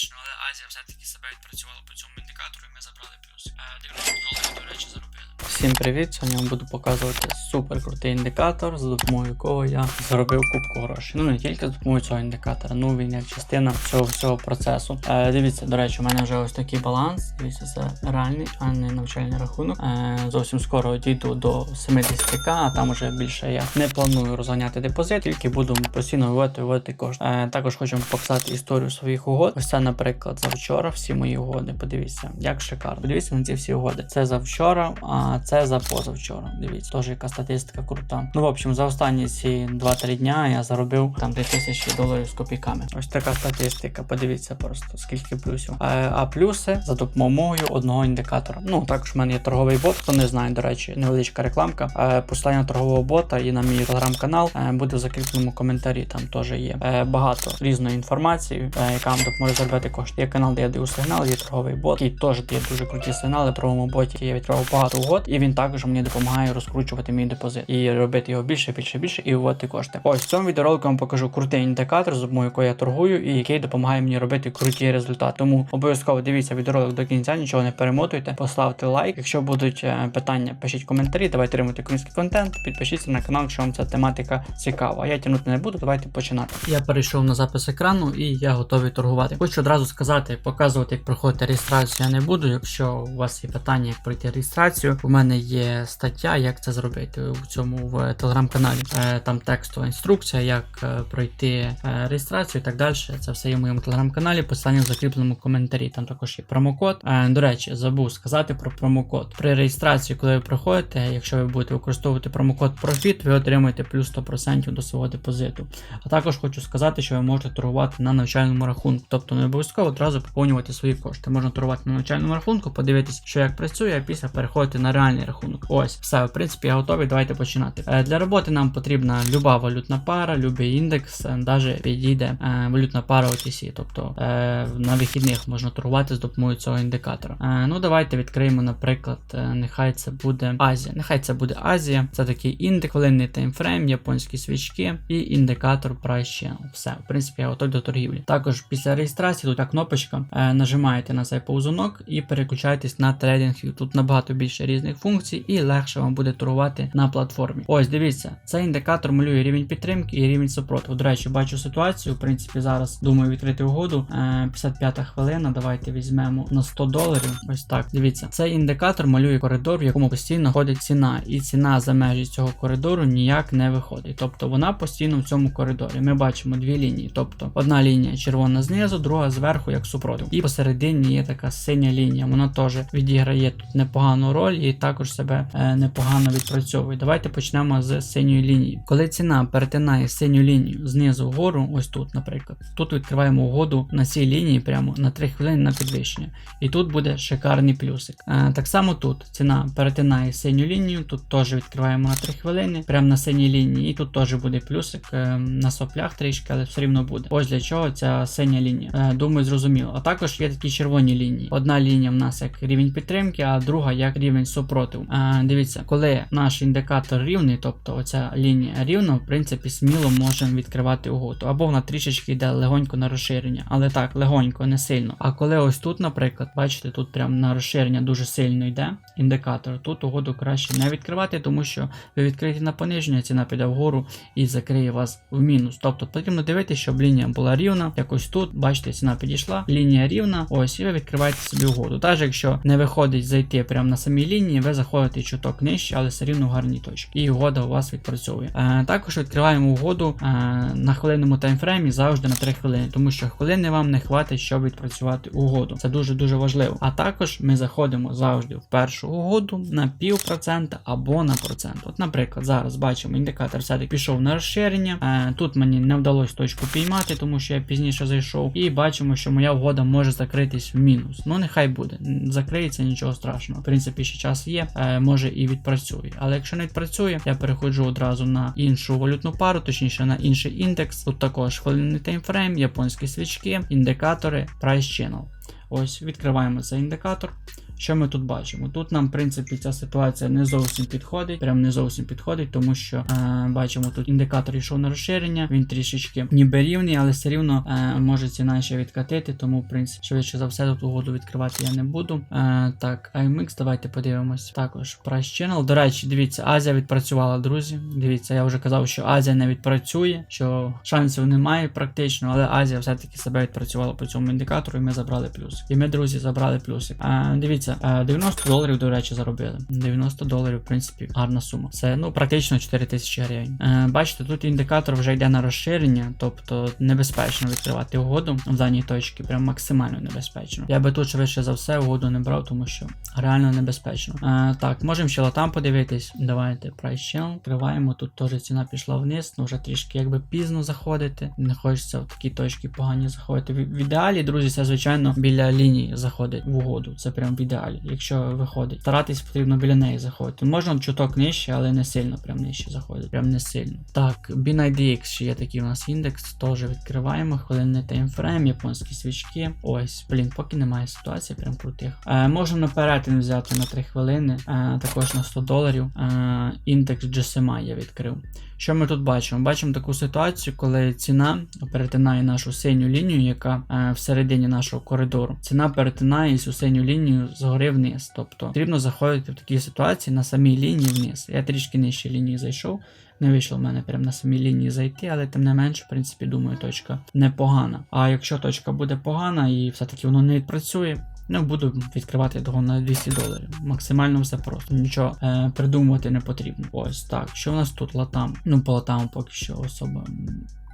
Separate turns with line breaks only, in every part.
критично, але Азія все-таки себе відпрацювала по цьому індикатору, і ми забрали плюс. Е, 90 доларів, до речі, заробили. Всім привіт! Сьогодні вам буду показувати супер крутий індикатор, за допомогою якого я заробив кубку грошей. Ну не тільки за допомогою цього індикатора, ну він як частина цього всього процесу. Е, дивіться, до речі, у мене вже ось такий баланс. Дивіться, це реальний, а не навчальний рахунок. Е, зовсім скоро дійду до 70к, а там уже більше я не планую розганяти депозит, тільки буду постійно виводити, виводити кошти. Е, також хочу вам показати історію своїх угод. Ось це, наприклад, за вчора всі мої угоди. Подивіться, як шикарно. Подивіться на ці всі угоди. Це за вчора, а це за позавчора. Дивіться, теж яка статистика крута. Ну, в общем, за останні ці 2-3 дня я заробив там 2000 доларів з копійками. Ось така статистика. Подивіться просто скільки плюсів. Е, а плюси за допомогою одного індикатора. Ну також в мене є торговий бот. Хто не знає, до речі, невеличка рекламка. Е, посилання торгового бота і на мій телеграм-канал е, буде в закріпленому коментарі. Там теж є е, багато різної інформації, е, яка вам допоможе заробити кошти. Є канал, де я даю сигнал, є торговий бот, який теж дає дуже круті сигнали. Про боті я відкривав багато угод, і він також мені допомагає розкручувати мій депозит і робити його більше, більше, більше і виводити кошти. Ось в цьому відеоролику вам покажу крутий індикатор, з допомогою якого я торгую, і який допомагає мені робити круті результати. Тому обов'язково дивіться відеоролик до кінця, нічого не перемотуйте, поставте лайк. Якщо будуть е, питання, пишіть коментарі, давайте отримати український контент. Підпишіться на канал, якщо вам ця тематика цікава. Я тягнути не буду, давайте починати. Я перейшов на запис екрану і я готовий торгувати. Хочу одразу сказати, показувати, як проходити реєстрацію я не буду. Якщо у вас є питання, як пройти реєстрацію, у мене є стаття, як це зробити в цьому в телеграм-каналі. Е, Там текстова інструкція, як е, пройти е, реєстрацію і так далі. Це все є в моєму телеграм-каналі. Посилання в закріпленому коментарі. Там також є промокод. До речі, забув сказати про промокод. При реєстрації, коли ви проходите, якщо ви будете використовувати промокод Profit, ви отримаєте плюс 100% до свого депозиту. А також хочу сказати, що ви можете торгувати на навчальному рахунку, тобто не обов'язково одразу поповнювати свої кошти. Можна торгувати на навчальному рахунку, подивитися, що як працює, а після переходити на реальний рахунок. Ось, все, в принципі, я готовий. Давайте починати. Е, Для роботи нам потрібна люба валютна пара, любий індекс, е, навіть підійде е, валютна пара OTC, тобто е, на вихідних можна торгувати з допомогою цього індикатора. Е, Ну, давайте відкриємо, наприклад, е, нехай це буде Азія. Нехай це буде Азія. Це такий індекс, хвилинний таймфрейм, японські свічки і індикатор Price Channel. Все, в принципі, я готовий до торгівлі. Також після реєстрації тут кнопочка. Е, нажимаєте на цей повзунок і переключаєтесь на трейдинг. Тут набагато більше різних функцій і легше вам буде торгувати на платформі. Ось дивіться, цей індикатор малює рівень підтримки і рівень супротиву. До речі, бачу ситуацію. В принципі, зараз думаю відкрити угоду. Е, 55 хвилина. Давайте візьмемо на 100 доларів. Ось так. Дивіться, цей індикатор малює коридор, в якому постійно ходить ціна, і ціна за межі цього коридору ніяк не виходить. Тобто вона постійно в цьому коридорі. Ми бачимо дві лінії. Тобто одна лінія червона знизу, друга зверху, як супротив. І посередині є така синя лінія. Вона теж відіграє тут непогану роль і також себе е, непогано відпрацьовує. Давайте почнемо з синьої лінії. Коли ціна перетинає синю лінію знизу вгору, ось тут, наприклад, тут відкриваємо угоду на цій лінії прямо на 3 хвилини на підвищення. І тут буде шикарний плюсик. Е, так само тут ціна перетинає синю лінію, тут теж відкриваємо на 3 хвилини, прямо на синій лінії, і тут теж буде плюсик е, на соплях трішки, але все рівно буде. Ось для чого ця синя лінія. Думаю, зрозуміло. А також є такі червоні лінії. Одна лінія в нас як рівень підтримки, а друга як рівень супротиву. Е, дивіться, коли наш індикатор рівний, тобто оця лінія рівна, в принципі, сміло можемо відкривати угоду. Або вона трішечки йде легонько на розширення, але так, легонько, не сильно. А коли ось тут, наприклад, бачите, тут прям на розширення дуже сильно йде індикатор, тут угоду краще не відкривати, тому що ви відкриєте на пониження, ціна піде вгору і закриє вас в мінус. Тобто потрібно дивитися, щоб лінія була рівна. Якось тут, бачите, ціна підійшла, лінія рівна, ось, і ви відкриваєте собі угоду. Навіть якщо не виходить зайти прямо на самій лінії, ви заходите чуток нижче, але все рівно в гарні точки. І угода у вас відпрацьовує. Е, також відкриваємо угоду е, на хвилинному таймфреймі завжди на 3 хвилини, тому що хвилини вам не хватить, щоб відпрацювати угоду. Це дуже дуже важливо. А також ми заходимо завжди в першу угоду на пів процента або на процент. От, наприклад, зараз бачимо, індикатор все-таки пішов на розширення. Е, тут мені не вдалося точку піймати, тому що я пізніше зайшов. І бачимо, що моя угода може закритись в мінус. Ну нехай буде. Закриється нічого страшного. В принципі, ще час є, е, може і відпрацює. Але якщо не відпрацює, я переходжу одразу на іншу валютну пару, точніше на інший індекс. Тут також хвилинний таймфрейм, японські свічки, індикатори, Price Channel. Ось відкриваємо цей індикатор. Що ми тут бачимо? Тут нам, в принципі, ця ситуація не зовсім підходить. Прям не зовсім підходить, тому що е, бачимо тут індикатор йшов на розширення. Він трішечки ніби рівний, але все рівно е, може ціна ще відкатити. Тому, в принципі, швидше за все, тут угоду відкривати я не буду. Е, так, IMX, давайте подивимось. Також Price Channel. До речі, дивіться, Азія відпрацювала, друзі. Дивіться, я вже казав, що Азія не відпрацює, що шансів немає практично, але Азія все-таки себе відпрацювала по цьому індикатору, і ми забрали плюс. І ми, друзі, забрали плюси. А, дивіться, а, 90 доларів, до речі, заробили. 90 доларів, в принципі, гарна сума. Це ну практично 4 тисячі гривень. Е, бачите, тут індикатор вже йде на розширення, тобто небезпечно відкривати угоду в даній точці, прям максимально небезпечно. Я би тут швидше за все угоду не брав, тому що реально небезпечно. Е, так, можемо ще латам подивитись. Давайте Channel. Відкриваємо. Тут теж ціна пішла вниз, ну вже трішки якби пізно заходити. Не хочеться в такі точки погані заходити. В ідеалі, друзі, це звичайно біля лінії заходить в угоду. Це прям в ідеалі. Якщо виходить, старатись потрібно біля неї заходити. Можна чуток нижче, але не сильно прям нижче заходить. Прям не сильно. Так, BNIDX ще є такий у нас індекс. Теж відкриваємо. Хвилинний таймфрейм, японські свічки. Ось, блін, поки немає ситуації, прям крутих. Е, можна на перетин взяти на 3 хвилини, е, також на 100 доларів. Е, індекс GSMA я відкрив. Що ми тут бачимо? Бачимо таку ситуацію, коли ціна перетинає нашу синю лінію, яка е, всередині нашого коридору. Ціна перетинає цю синю лінію згори вниз. Тобто потрібно заходити в такі ситуації на самій лінії вниз. Я трішки нижче лінії зайшов. Не вийшло в мене прямо на самій лінії зайти, але тим не менше, в принципі, думаю, точка непогана. А якщо точка буде погана і все-таки воно не відпрацює, ну буду відкривати його на 200 доларів. Максимально все просто. Нічого е, придумувати не потрібно. Ось так. Що в нас тут латам? Ну, по латам поки що особо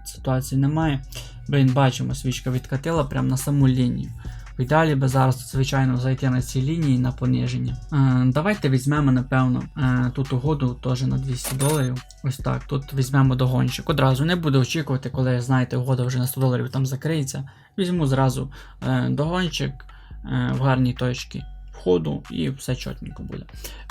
ситуації немає. Блін, бачимо, свічка відкатила прямо на саму лінію. В ідеалі би зараз, звичайно, зайти на ці лінії на пониження. Е, давайте візьмемо, напевно, е, тут угоду теж на 200 доларів. Ось так. Тут візьмемо догончик. Одразу не буду очікувати, коли, знаєте, угода вже на 100 доларів там закриється. Візьму зразу е, догончик в гарній точці входу і все чотненько буде.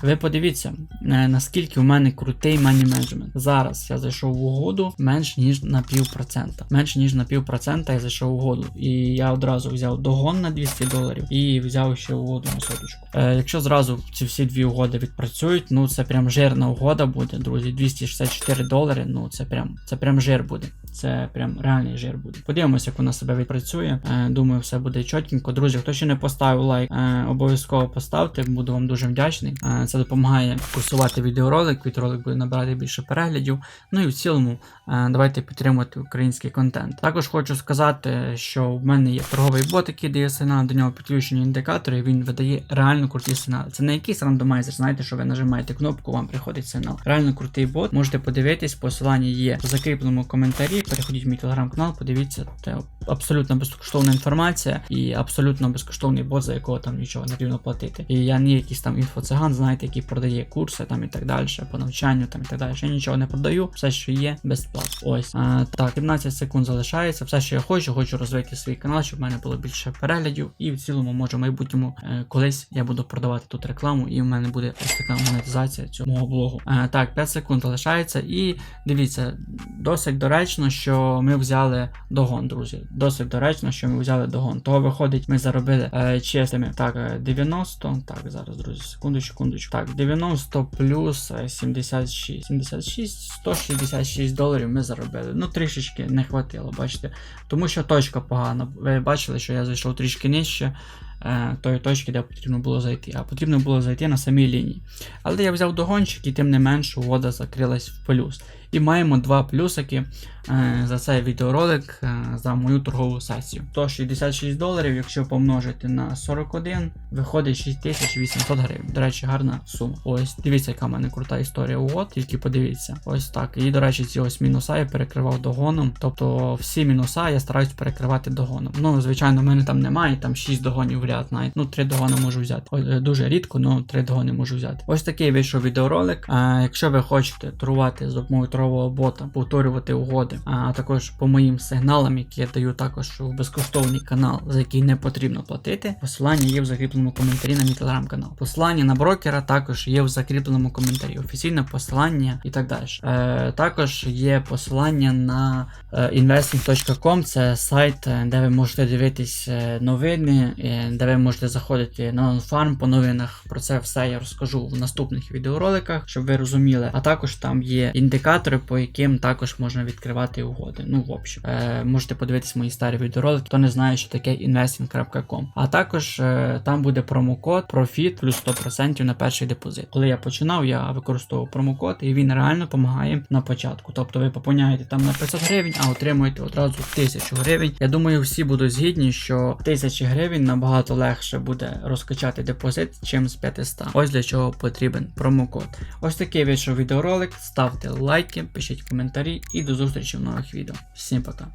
Ви подивіться, е, наскільки у мене крутий мані менеджмент. Зараз я зайшов в угоду менш ніж на півпроцента. Менш ніж на півпроцента я зайшов в угоду. І я одразу взяв догон на 200 доларів і взяв ще угоду на соточку. Е, якщо зразу ці всі дві угоди відпрацюють, ну це прям жирна угода буде, друзі. 264 долари. Ну це прям це прям жир буде. Це прям реальний жир буде. Подивимося, як вона себе відпрацює. Е, думаю, все буде чотенько. Друзі, хто ще не поставив лайк, е, обов'язково поставте. Буду вам дуже вдячний. Е, це допомагає курсувати відеоролик. Відеоролик буде набирати більше переглядів. Ну і в цілому, давайте підтримувати український контент. Також хочу сказати, що в мене є торговий бот, який дає сигнал, до нього підключені індикатори. Він видає реально круті сигнали. Це не якийсь рандомайзер, знаєте, що ви нажимаєте кнопку, вам приходить сигнал. Реально крутий бот. Можете подивитись, посилання є в закріпленому коментарі. Переходіть в мій телеграм-канал, подивіться, це абсолютно безкоштовна інформація і абсолютно безкоштовний бот, за якого там нічого не потрібно платити. І я не якийсь там інфоциган, знаєте, який продає курси там і так далі, по навчанню там і так далі. Я нічого не продаю, все, що є, безплатно. Ось а, так, 17 секунд залишається. Все, що я хочу, хочу розвити свій канал, щоб в мене було більше переглядів. І в цілому, може, в майбутньому е, колись я буду продавати тут рекламу, і в мене буде ось така монетизація цього блогу. А, так, 5 секунд залишається. І дивіться, досить доречно, що ми взяли догон, друзі. Досить доречно, що ми взяли догон. Того виходить, ми заробили е, чистими. Так, е, 90. Так, зараз, друзі, секунду, секундочку. Так, 90 плюс е, 76. 76, 166 доларів ми заробили. Ну, трішечки не хватило, бачите. Тому що точка погана. Ви бачили, що я зайшов трішки нижче. е, Тої точки, де потрібно було зайти, а потрібно було зайти на самій лінії. Але я взяв догончик і тим не менш угода закрилась в плюс. І маємо два плюсики е, за цей відеоролик е, за мою торгову сесію. То 66 доларів, якщо помножити на 41, виходить 6800 гривень. До речі, гарна сума. Ось дивіться, яка в мене крута історія угод, тільки подивіться. Ось так. І, до речі, ці ось мінуса я перекривав догоном. Тобто всі мінуса я стараюсь перекривати догоном. Ну, звичайно, в мене там немає, там 6 догонів в ряд навіть. Ну, 3 догони можу взяти. Е, дуже рідко, але 3 догони можу взяти. Ось такий вийшов відеоролик. Якщо ви хочете торгувати з допомогою цифрового бота, повторювати угоди, а також по моїм сигналам, які я даю також в безкоштовний канал, за який не потрібно платити. Посилання є в закріпленому коментарі на мій телеграм-канал. Посилання на брокера також є в закріпленому коментарі. Офіційне посилання і так далі. Е, також є посилання на е, investing.com, це сайт, е, де ви можете дивитись е, новини, де ви можете заходити на OnFarm по новинах. Про це все я розкажу в наступних відеороликах, щоб ви розуміли. А також там є індикатори, по яким також можна відкривати угоди. Ну, в общем, е, можете подивитись мої старі відеоролики, хто не знає, що таке investing.com. А також е, там буде промокод PROFIT плюс 100% на перший депозит. Коли я починав, я використовував промокод, і він реально допомагає на початку. Тобто ви поповняєте там на 500 гривень, а отримуєте одразу 1000 гривень. Я думаю, всі будуть згідні, що 1000 гривень набагато легше буде розкачати депозит, чим з 500. Ось для чого потрібен промокод. Ось такий вийшов відеоролик. Ставте лайки, пишіть коментарі і до зустрічі в нових відео. Всім пока.